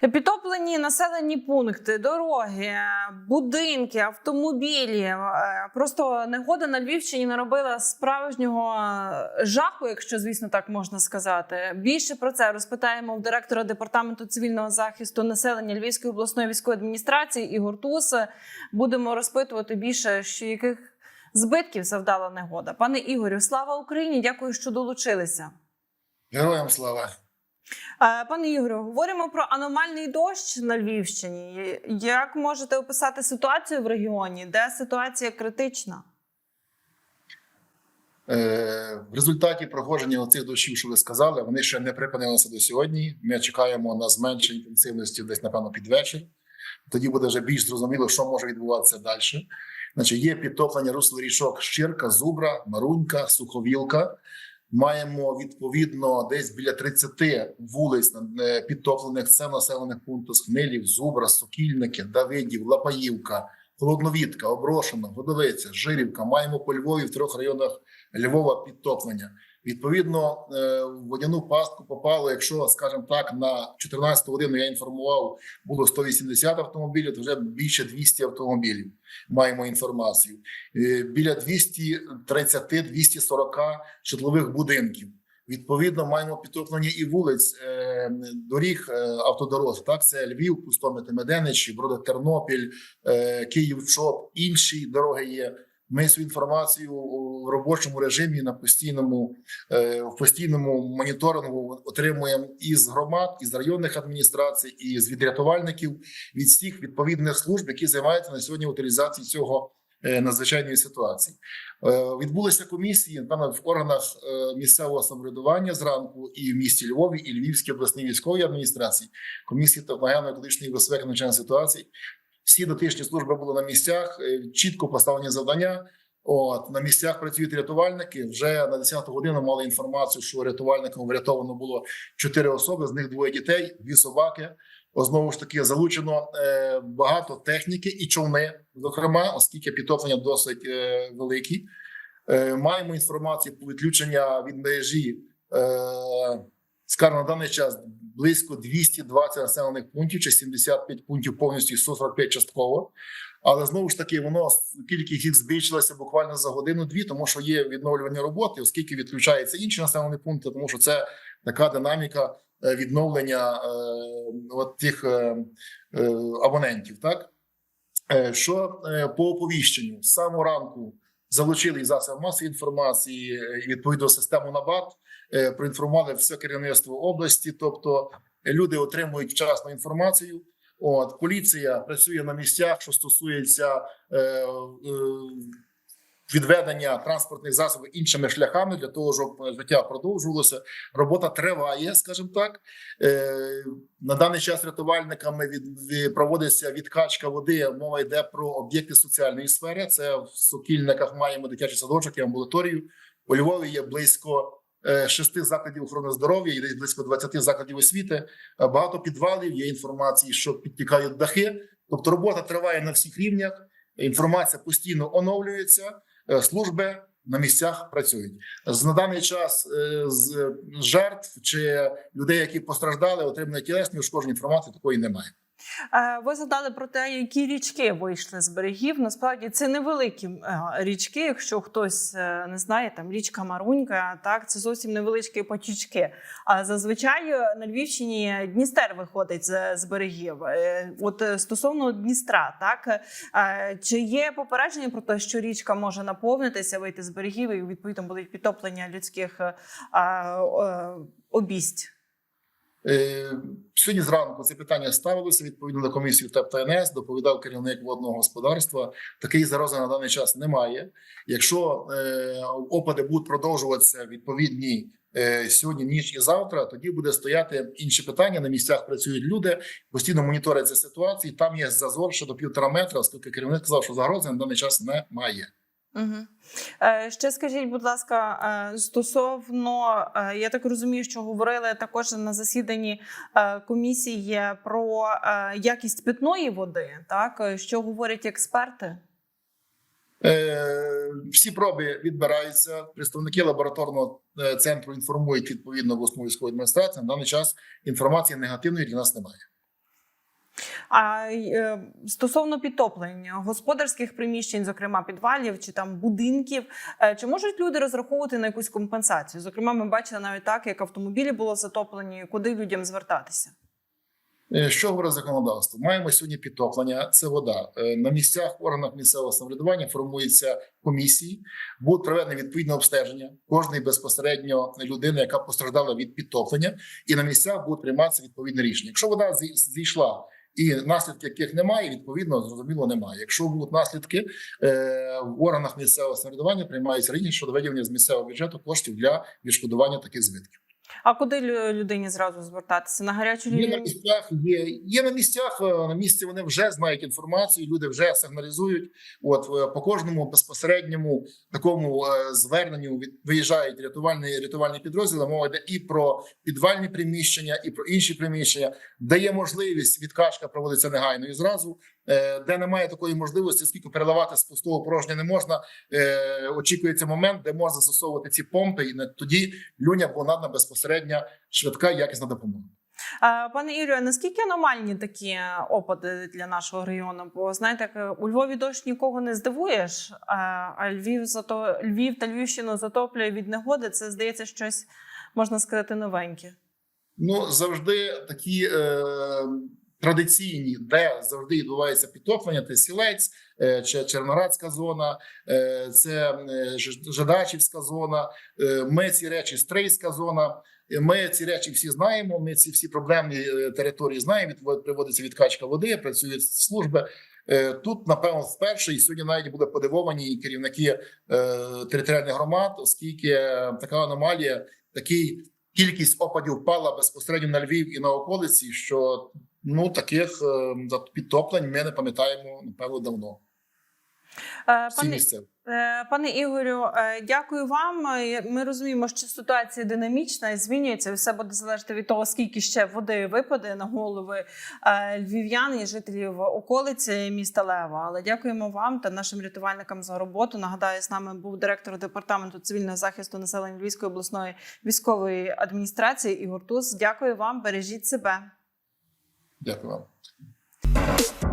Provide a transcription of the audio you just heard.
Підтоплені населені пункти, дороги, будинки, автомобілі. Е, Просто негода на Львівщині наробила справжнього жаху, якщо звісно так можна сказати. Більше про це розпитаємо в директора департаменту цивільного захисту населення Львівської обласної військової адміністрації Ігор Тус. Будемо розпитувати більше, що яких збитків завдала негода. Пане Ігорю, слава Україні! Дякую, що долучилися. Героям слава. Е, Пане Ігорю, говоримо про аномальний дощ на Львівщині. Як можете описати ситуацію в регіоні, де ситуація критична? Е, В результаті проходження оцих дощів, що ви сказали, вони ще не припинилися до сьогодні. Ми чекаємо на зменшення інтенсивності десь, напевно, під вечір. Тоді буде вже більш зрозуміло, що може відбуватися далі. Значить, є підтоплення русел річок Щирка, Зубра, Марунька, Суховілка. Маємо відповідно десь біля 30 вулиць е, підтоплених. Це населених пунктах Хмелів, Зубра, Сокільники, Давидів, Лапаївка, Холодновідка, Оброшина, Годовиця, Жирівка. Маємо по Львові в трьох районах Львова підтоплення. Відповідно, е, в водяну пастку попало, якщо, скажімо так, на 14 годину я інформував, було 180 автомобілів, то вже більше 200 автомобілів. Маємо інформацію. Е, Біля 230-240 житлових будинків. Відповідно, маємо підтоплення і вулиць е, доріг автодорог. Так, це Львів, Пустомити, Меденич, Броди Тернопіль, Київ, Чоп, інші дороги є. Ми цю інформацію у робочому режимі на постійному е, в постійному моніторингу отримуємо із громад, із районних адміністрацій, і з відрятувальників від всіх відповідних служб, які займаються на сьогодні утилізацією цього е, надзвичайної ситуації. Е, Відбулися комісії в органах місцевого самоврядування зранку і в місті Львові, і Львівській обласній військовій адміністрації, комісії та екологічної безпеки надзвичайної ситуації. Всі дотичні служби були на місцях, е, чітко поставлені завдання. От на місцях працюють рятувальники. Вже на 10-ту годину мали інформацію, що рятувальникам врятовано було чотири особи. З них двоє дітей, дві собаки. Знову ж таки, залучено е, багато техніки і човни, зокрема, оскільки підтоплення досить е, великі. Е, маємо інформацію про відключення від мережі. Е, скажімо, на даний час близько 220 населених пунктів, чи 75 пунктів повністю і 145 частково. Але знову ж таки, воно кількість їх збільшилася буквально за годину-дві, тому що є відновлювані роботи, оскільки відключаються інші населені пункти, тому що це така динаміка е, відновлення е, от тих е, е, абонентів. Так Е, що е, по оповіщенню з самого ранку залучили і засоби масової інформації, е, і відповідно систему НАБАТ, проінформували все керівництво області, тобто е, люди отримують вчасну інформацію. От поліція працює на місцях, що стосується е, е, відведення транспортних засобів іншими шляхами для того, щоб життя продовжувалося. Робота триває, скажімо так. Е, на даний час рятувальниками від, від- проводиться відкачка води. Мова йде про об'єкти соціальної сфери. Це в Сокільниках маємо дитячий садочок і амбулаторію. У Львові є близько е, шести закладів охорони здоров'я і десь близько 20 закладів освіти. Е, Багато підвалів є інформації, що підтікають дахи. Тобто робота триває на всіх рівнях. Інформація постійно оновлюється. е, Служби на місцях працюють на даний час е, з жертв чи людей, які постраждали, отримали тілесні ушкодження. Інформації такої немає. Е, Ви згадали про те, які річки вийшли з берегів. Насправді це невеликі е, річки. Якщо хтось е, не знає, там річка Марунька, так це зовсім невеличкі потічки. А зазвичай на Львівщині Дністер виходить з, берегів. От стосовно Дністра, так чи є попередження про те, що річка може наповнитися, вийти з берегів і відповідно будуть підтоплення людських обість? Е, Сьогодні зранку це питання ставилося відповідно до комісії ТЕП та НС, доповідав керівник водного господарства. Такої зарози на даний час немає. Якщо е, опади будуть продовжуватися відповідні е, сьогодні, ніч і завтра, тоді буде стояти інші питання. На місцях працюють люди, постійно моніториться ситуації. Там є зазор ще до півтора метра, оскільки керівник сказав, що загрози на даний час немає. Угу. Ще скажіть, будь ласка, е, стосовно е, я так розумію, що говорили також на засіданні комісії про якість питної води, так що говорять експерти? Е, Всі проби відбираються. Представники лабораторного центру інформують відповідно обласну військову адміністрацію. На даний час інформації негативної для нас немає. А е, стосовно підтоплення господарських приміщень, зокрема підвалів чи там будинків, е, чи можуть люди розраховувати на якусь компенсацію? Зокрема, ми бачили навіть так, як автомобілі було затоплені, куди людям звертатися. Е, Що говорить законодавство? Маємо сьогодні підтоплення. Це вода на місцях органах місцевого самоврядування формуються комісії, будуть проведені відповідне обстеження кожної безпосередньо людини, яка постраждала від підтоплення, і на місцях будуть прийматися відповідне рішення. Якщо вода зійшла і наслідки яких немає, відповідно зрозуміло немає. Якщо будуть наслідки е, в органах місцевого самоврядування, приймаються рішення щодо виділення з місцевого бюджету коштів для відшкодування таких збитків. А куди лю- людині зразу звертатися? На гарячу Є на місцях, є, є на місцях. е, На місці вони вже знають інформацію. Люди вже сигналізують. От е, по кожному безпосередньому такому е, зверненню від виїжджають рятувальні рятувальні підрозділи. Мова йде і про підвальні приміщення, і про інші приміщення, де є можливість відкачка проводиться негайно і зразу. Е, Де немає такої можливості, оскільки переливати з пустого порожня не можна. е, Очікується момент, де можна застосовувати ці помпи, і тоді буде надана безпосередня швидка якісна допомога. Пане а наскільки аномальні такі опади для нашого району? Бо знаєте, у Львові дощ нікого не здивуєш, а Львів зато Львів та Львівщину затоплює від негоди. Це здається щось можна сказати новеньке. Ну завжди такі е, традиційні, де завжди відбувається підтоплення. Це сілець, е, чи Черноградська зона, е, це е, Ж- Жидачівська зона. Ми ці речі Стрийська зона. Ми ці речі всі знаємо. Ми ці всі проблемні території знаємо. Відвод- Приводиться відкачка води, працюють служби. Тут, напевно, вперше і сьогодні навіть були подивовані керівники територіальних громад, оскільки така аномалія, такий кількість опадів впала безпосередньо на Львів і на околиці, що ну таких е, підтоплень ми не пам'ятаємо напевно давно. Е, Пане, е, пане Ігорю, дякую вам. Ми розуміємо, що ситуація динамічна і змінюється. Все буде залежати від того, скільки ще води випаде на голови львів'ян і жителів околиці міста Лева. Але дякуємо вам та нашим рятувальникам за роботу. Нагадаю, з нами був директор департаменту цивільного захисту населення Львівської обласної військової адміністрації Ігор Туз. Дякую вам, бережіть себе. Дякую вам.